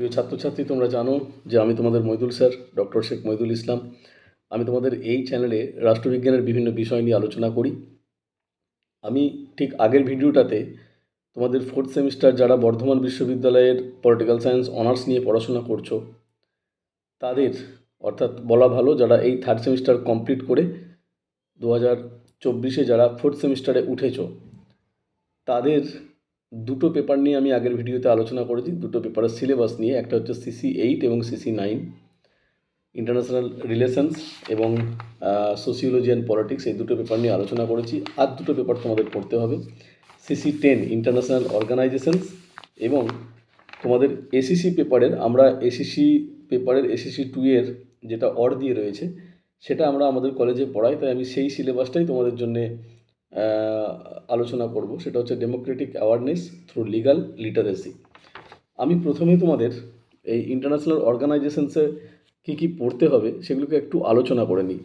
প্রিয় ছাত্রছাত্রী, তোমরা জানো যে আমি তোমাদের মইদুল স্যার, ডক্টর শেখ মইদুল ইসলাম। আমি তোমাদের এই চ্যানেলে রাষ্ট্রবিজ্ঞানের বিভিন্ন বিষয় নিয়ে আলোচনা করি। আমি ঠিক আগের ভিডিওটাতে তোমাদের ফোর্থ সেমিস্টার যারা বর্ধমান বিশ্ববিদ্যালয়ের পলিটিক্যাল সায়েন্স অনার্স নিয়ে পড়াশোনা করছ, তাদের অর্থাৎ বলা ভালো যারা এই থার্ড সেমিস্টার কমপ্লিট করে দু হাজার চব্বিশে যারা ফোর্থ সেমিস্টারে উঠেছ, তাদের দুটো পেপার নিয়ে আমি আগের ভিডিওতে আলোচনা করেছি। দুটো পেপারের সিলেবাস নিয়ে, একটা হচ্ছে সিসি এইট এবং সিসি নাইন ইন্টারন্যাশনাল রিলেশনস এবং সোসিওলজি অ্যান্ড পলিটিক্স এই দুটো পেপার নিয়ে আলোচনা করেছি। আর দুটো পেপার তোমাদের পড়তে হবে। সিসি টেন ইন্টারন্যাশনাল অর্গানাইজেশনস এবং তোমাদের এসিসি পেপারের আমরা এসিসি পেপারের এসিসি টু এর যেটা অর দিয়ে রয়েছে, সেটা আমরা আমাদের কলেজে পড়াই। তাই আমি সেই সিলেবাসটাই তোমাদের জন্যে আলোচনা করব। সেটা হচ্ছে democratic awareness through legal literacy আমি প্রথমেই তোমাদের এই ইন্টারন্যাশনাল অর্গানাইজেশনসে কী কী পড়তে হবে সেগুলোকে একটু আলোচনা করে নিই।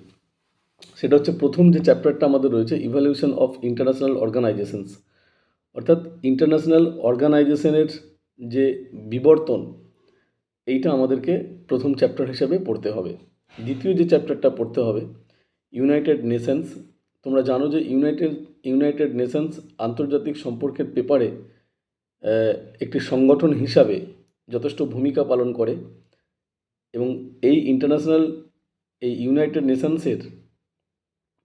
সেটা হচ্ছে প্রথম যে চ্যাপ্টারটা আমাদের রয়েছে ইভ্যালুয়েশন অফ ইন্টারন্যাশনাল অর্গানাইজেশনস অর্থাৎ ইন্টারন্যাশনাল অর্গানাইজেশনের যে বিবর্তন, এইটা আমাদেরকে প্রথম চ্যাপ্টার হিসেবে পড়তে হবে। দ্বিতীয় যে চ্যাপ্টারটা পড়তে হবে ইউনাইটেড নেশনস তোমরা জানো যে ইউনাইটেড ইউনাইটেড নেশনস আন্তর্জাতিক সম্পর্কের পেপারে একটি সংগঠন হিসাবে যথেষ্ট ভূমিকা পালন করে এবং এই ইন্টারন্যাশনাল এই ইউনাইটেড নেশনসের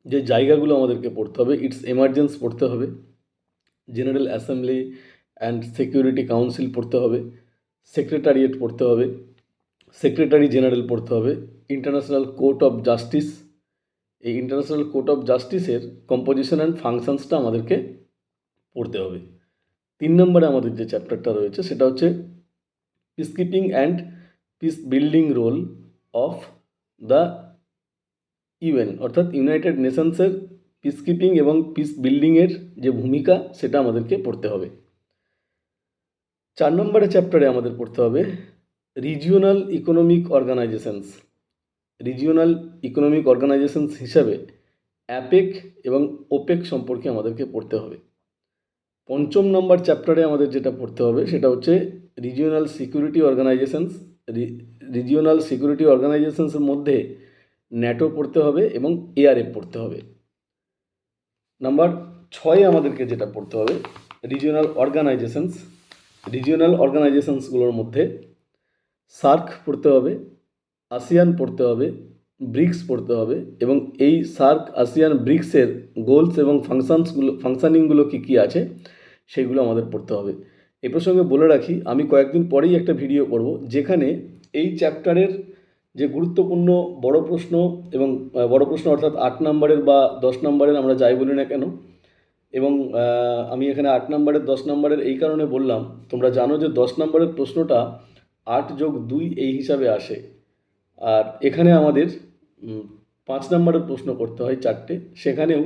যে জায়গাগুলো আমাদেরকে পড়তে হবে ইটস এমার্জেন্স পড়তে হবে general assembly and security council পড়তে হবে সেক্রেটারিয়েট পড়তে হবে সেক্রেটারি জেনারেল পড়তে হবে ইন্টারন্যাশনাল কোর্ট অফ জাস্টিস এই ইন্টারন্যাশনাল কোর্ট অফ জাস্টিসের কম্পোজিশন অ্যান্ড ফাংশনসটা আমাদেরকে পড়তে হবে। তিন নম্বরে আমাদের যে চ্যাপ্টারটা রয়েছে, সেটা হচ্ছে peacekeeping and peace building role of the UN অর্থাৎ ইউনাইটেড নেশনসের পিসকিপিং এবং পিস বিল্ডিংয়ের যে ভূমিকা, সেটা আমাদেরকে পড়তে হবে। চার নম্বরে চ্যাপ্টারে আমাদের পড়তে হবে regional economic organisations regional economic organisations হিসাবে অ্যাপেক এবং ওপেক সম্পর্কে আমাদেরকে পড়তে হবে। পঞ্চম নম্বর চ্যাপ্টারে আমাদের যেটা পড়তে হবে সেটা হচ্ছে regional security organisations regional security অর্গানাইজেশনসের মধ্যে ন্যাটো পড়তে হবে এবং এআরএফ পড়তে হবে। নাম্বার ছয় আমাদেরকে যেটা পড়তে হবে রিজিওনাল অর্গানাইজেশনস রিজিওনাল অর্গানাইজেশনসগুলোর মধ্যে সার্ক পড়তে হবে আসিয়ান পড়তে হবে ব্রিক্স পড়তে হবে এবং এই সার্ক আসিয়ান ব্রিক্সের গোলস এবং ফাংশানসগুলো ফাংশানিংগুলো কী কী আছে সেগুলো আমাদের পড়তে হবে। এ প্রসঙ্গে বলে রাখি, আমি কয়েকদিন পরেই একটা ভিডিও করব যেখানে এই চ্যাপ্টারের যে গুরুত্বপূর্ণ বড় প্রশ্ন এবং বড় প্রশ্ন অর্থাৎ আট নম্বরের বা দশ নম্বরের আমরা যাই বলি না কেন, এবং আমি এখানে আট নম্বরের, দশ নম্বরের এই কারণে বললাম, তোমরা জানো যে দশ নম্বরের প্রশ্নটা আট যোগ দুই এই হিসাবে আসে। আর এখানে আমাদের পাঁচ নম্বরের প্রশ্ন করতে হয় চারটে। সেখানেও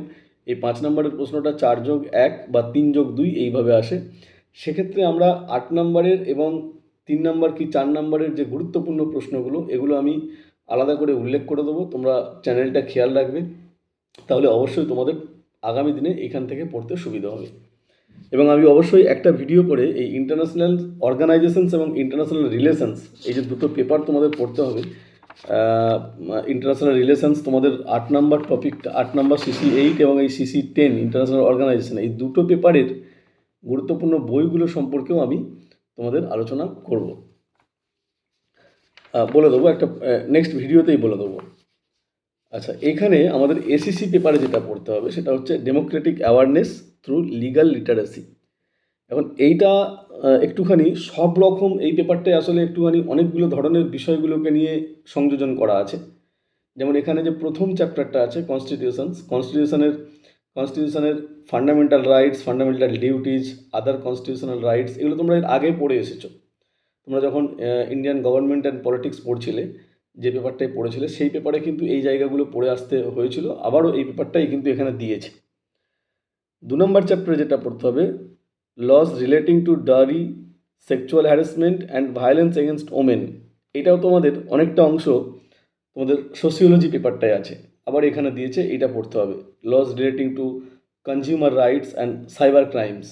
এই পাঁচ নম্বরের প্রশ্নটা চার যোগ এক বা তিন যোগ দুই এইভাবে আসে। সেক্ষেত্রে আমরা আট নম্বরের এবং তিন নম্বর কি চার নম্বরের যে গুরুত্বপূর্ণ প্রশ্নগুলো, এগুলো আমি আলাদা করে উল্লেখ করে দেবো। তোমরা চ্যানেলটা খেয়াল রাখবে। তাহলে অবশ্যই তোমাদের আগামী দিনে এখান থেকে পড়তে সুবিধা হবে। এবং আমি অবশ্যই একটা ভিডিও করে এই ইন্টারন্যাশনাল অর্গানাইজেশনস এবং ইন্টারন্যাশনাল রিলেশনস এই যে দুটো পেপার তোমাদের পড়তে হবে ইন্টারন্যাশনাল রিলেশনস তোমাদের আট নাম্বার টপিকটা আট নাম্বার সিসি এইট এবং এই সিসি টেন ইন্টারন্যাশনাল অর্গানাইজেশন এই দুটো পেপারের গুরুত্বপূর্ণ বইগুলো সম্পর্কেও আমি তোমাদের আলোচনা করব। বলে দেবো একটা নেক্সট ভিডিওতেই বলে দেবো। আচ্ছা এখানে আমাদের এসিসি পেপারে যেটা পড়তে হবে, সেটা হচ্ছে democratic awareness through legal literacy এখন এইটা একটুখানি সব রকম এই পেপারটায় আসলে একটুখানি অনেকগুলো ধরনের বিষয়গুলোকে নিয়ে সংযোজন করা আছে। যেমন এখানে যে প্রথম চ্যাপ্টারটা আছে কনস্টিটিউশনস কনস্টিটিউশনের কনস্টিটিউশনের fundamental rights fundamental duties other constitutional rights এগুলো তোমরা এর আগে পড়ে এসেছ। তোমরা যখন ইন্ডিয়ান গভর্নমেন্ট অ্যান্ড পলিটিক্স পড়ছিলে, যে পেপারটাই পড়েছিলে, সেই পেপারে কিন্তু এই জায়গাগুলো পড়ে আসতে হয়েছিল। আবারও এই পেপারটাই কিন্তু এখানে দিয়েছে। দু নম্বর চ্যাপ্টারে যেটা পড়তে হবে laws relating to dowry sexual harassment and violence against women এটাও তোমাদের অনেকটা অংশ তোমাদের সোসিওলজি পেপারটায় আছে। আবার এখানে দিয়েছে, এটা পড়তে হবে। Laws relating to consumer rights and cyber crimes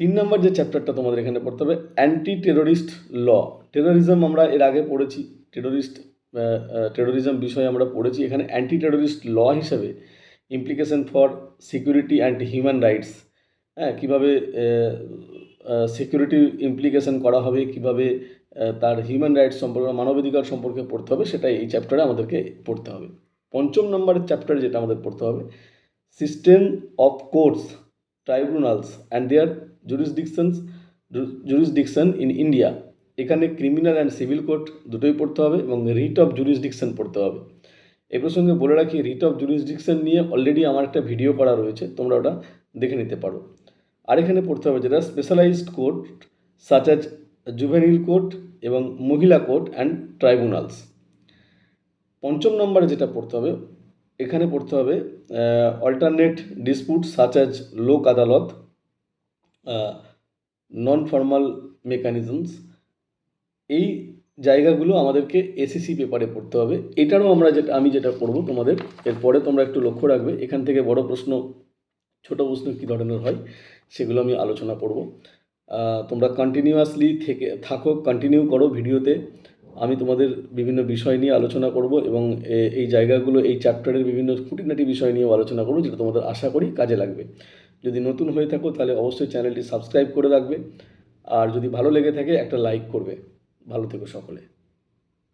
তিন নম্বর যে চ্যাপ্টারটা তোমাদের এখানে পড়তে হবে অ্যান্টি টেরোরিস্ট ল টেরোরিজম আমরা এর আগে পড়েছি টেরোরিস্ট টেরোরিজম বিষয়ে আমরা পড়েছি। এখানে অ্যান্টি টেরোরিস্ট ল হিসাবে implication for security and human rights হ্যাঁ কীভাবে সিকিউরিটি ইমপ্লিকেশন করা হবে, কীভাবে তার হিউম্যান রাইটস সম্পর্কে, মানবাধিকার সম্পর্কে পড়তে হবে সেটা এই চ্যাপ্টারে আমাদেরকে পড়তে হবে। পঞ্চম নম্বরের চ্যাপ্টার যেটা আমাদের পড়তে হবে system of courts tribunals and their jurisdictions jurisdiction in India এখানে ক্রিমিনাল অ্যান্ড সিভিল কোর্ট দুটোই পড়তে হবে এবং রিট অফ জুরিসডিকশন পড়তে হবে। এ প্রসঙ্গে বলে রাখি রিট অফ জুরিসডিকশন নিয়ে অলরেডি আমার একটা ভিডিও করা রয়েছে, তোমরা ওটা দেখে নিতে পারো। আর এখানে পড়তে হবে যেটা specialised court such as juvenile court এবং মহিলা কোর্ট অ্যান্ড ট্রাইব্যুনালস পঞ্চম নম্বরে যেটা পড়তে হবে, এখানে পড়তে হবে অল্টারনেট ডিসপুট সাচ অ্যাজ লোক আদালত নন ফর্মাল মেকানিজমস এই জায়গাগুলো আমাদেরকে এসিসি পেপারে পড়তে হবে। এটারও আমরা যেটা, আমি যেটা করব তোমাদের, এরপরে তোমরা একটু লক্ষ্য রাখবে। এখান থেকে বড় প্রশ্ন ছোট প্রশ্ন কী ধরনের হয় সেগুলো আমি আলোচনা করব। তোমরা কন্টিনিউয়াসলি থেকে, থাকো কন্টিনিউ করো ভিডিওতে। আমি তোমাদের বিভিন্ন বিষয় নিয়ে আলোচনা করব এবং এই জায়গাগুলো, এই চ্যাপ্টারের বিভিন্ন খুঁটিনাটি বিষয় নিয়েও আলোচনা করব যেটা তোমাদের আশা করি কাজে লাগবে। যদি নতুন হয়ে থাকো তাহলে অবশ্যই চ্যানেলটি সাবস্ক্রাইব করে রাখবে। আর যদি ভালো লেগে থাকে একটা লাইক করবে। ভালো থেকো সকলে।